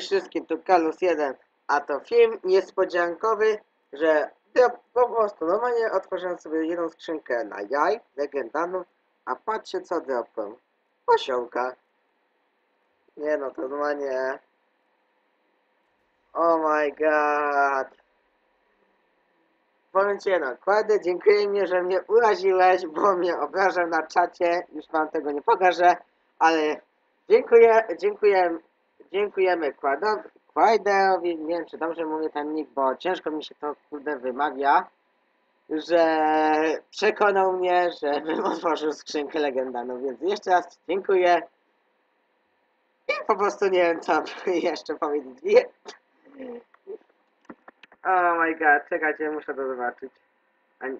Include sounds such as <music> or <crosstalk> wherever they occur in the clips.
Cześć wszystkim, tu Kalus 1, a to film niespodziankowy, że ja po prostu normalnie otworzyłem sobie jedną skrzynkę na jaj, legendarną, a patrzcie co dropłem. Osiołka. Nie no, to normalnie... Oh my god. Powiem ci jedno, dziękuję mi, że mnie uraziłeś, bo mnie obrażał na czacie, już wam tego nie pokażę, ale dziękuję, dziękuję, dziękujemy Kładowi, Kłajderowi, nie wiem czy dobrze mówię ten nick, bo ciężko mi się to kurde wymawia, że przekonał mnie, żebym <laughs> otworzył skrzynkę legendarną, więc jeszcze raz dziękuję i po prostu nie wiem co <laughs> jeszcze powiedzieć. Oh my god, czekajcie, muszę to zobaczyć. A... nie-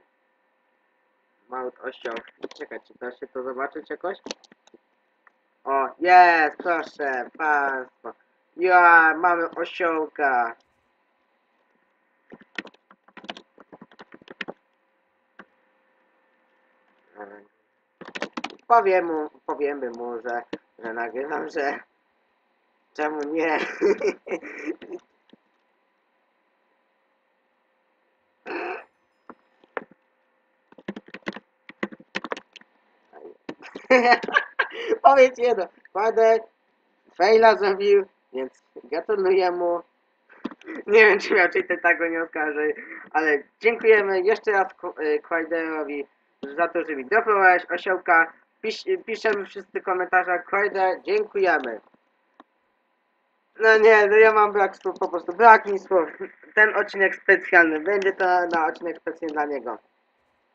Małt osioł. Czekajcie, da się to zobaczyć jakoś? O, jest, proszę, państwo. Ja, mamy osiołka. Em, Powiem mu, powiemy mu, że, że nagrywam, że czemu nie? <laughs> Powiedz jedno, kładę, faila zrobił, więc gratuluję mu. Nie wiem, czy raczej ten tak go nie oskarży, ale dziękujemy jeszcze raz Quaiderowi za to, że mi dropowałeś osiołka. Pisz, piszemy wszyscy w komentarzach, Quaider, dziękujemy. No nie, no ja mam brak słów, po prostu brak mi słów. Ten odcinek specjalny, będzie to na odcinek specjalny dla niego.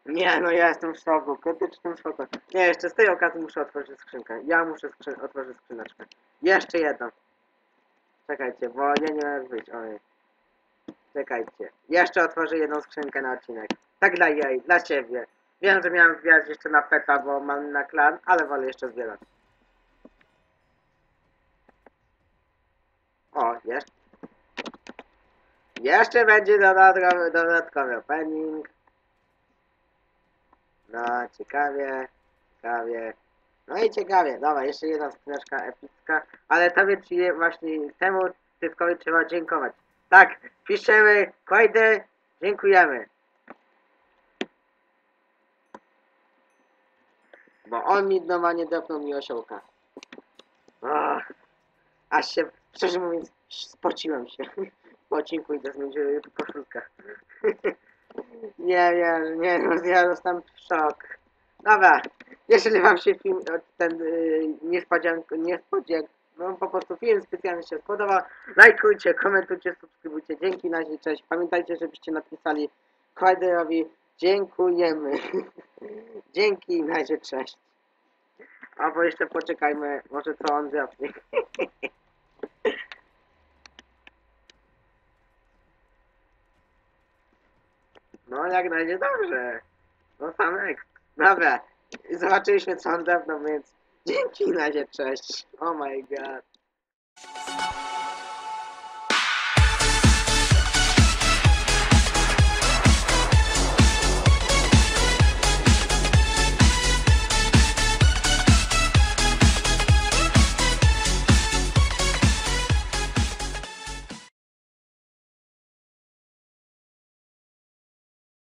Nie, no ja jestem w szoku, krytycznym szoku. Nie, jeszcze z tej okazji muszę otworzyć skrzynkę. Ja muszę otworzyć skrzyneczkę. Jeszcze jedną. Czekajcie, bo nie nie jak wyjść, oj. Czekajcie. Jeszcze otworzę jedną skrzynkę na odcinek. Tak dla jej, dla siebie. Wiem, że miałem zbierać jeszcze na peta, bo mam na klan, ale wolę jeszcze zbierać. O, jeszcze. Jeszcze będzie dodatkowy, dodatkowy opening. No, ciekawie, ciekawie. No i ciekawie, dobra, jeszcze jedna skrzyneczka epicka, ale tobie ci właśnie temu typkowi trzeba dziękować. Tak, piszemy, Kłajdę, dziękujemy. Bo on mi normalnie dopnął mi osiołka. Ach, aż się, szczerze mówiąc, spociłem się. <laughs> Po odcinku idę zmienić koszulkę. <laughs> Nie wiem, nie no, ja dostałem szok. Dobra, jeżeli wam się film, ten yy, niespodziank, niespodziank, no po prostu film specjalnie się spodobał, lajkujcie, komentujcie, subskrybujcie, dzięki na razie, cześć. Pamiętajcie, żebyście napisali Quaderowi dziękujemy. <laughs> dzięki na razie, cześć. Albo jeszcze poczekajmy, może co on zrobi. <laughs> No jak na dobrze. No sam ek. Dobra. Zobaczyliśmy co on dawno, więc dzięki na cześć. Oh my god.